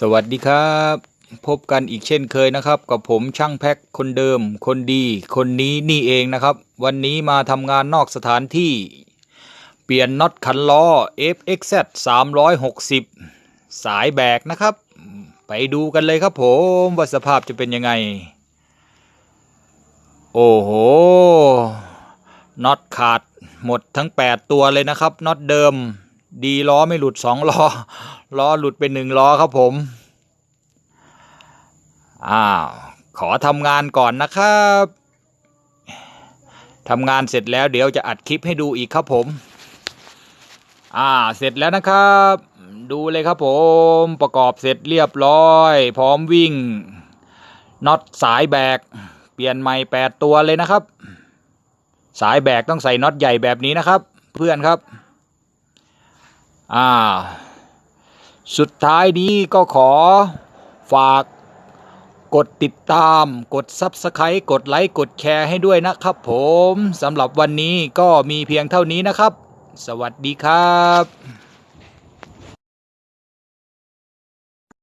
สวัสดีครับ พบกันอีกเช่นเคยนะครับ กับผมช่างแพ็คคนเดิม คนดี คนนี้นี่เองนะครับ วันนี้มาทำงานนอกสถานที่ เปลี่ยนน็อตขันล้อ FXZ 360 สายแบกนะครับ ไปดูกันเลยครับผมว่าสภาพจะเป็นยังไง โอ้โหน็อตขาดหมดทั้ง 8 ตัวเลยนะครับน็อตเดิม ดีล้อไม่หลุด2ล้อ ล้อหลุดไปหนึ่งล้อครับผม อ้าว ขอทำงานก่อนนะครับทำงานเสร็จแล้วเดี๋ยวจะอัดคลิปให้ดูอีกครับผม อ่า เสร็จแล้วนะครับ ดูเลยครับผม ประกอบเสร็จเรียบร้อย พร้อมวิ่ง น็อตสายแบก เปลี่ยนใหม่แปดตัวเลยนะครับ สายแบกต้องใส่น็อตใหญ่แบบนี้นะครับ เพื่อนครับ อ่า สุดท้ายนี้ก็ขอฝากกดติดตาม กด Subscribe กดไลค์ กดแชร์ให้ด้วยนะครับผม สำหรับวันนี้ก็มีเพียงเท่านี้นะครับ สวัสดีครับ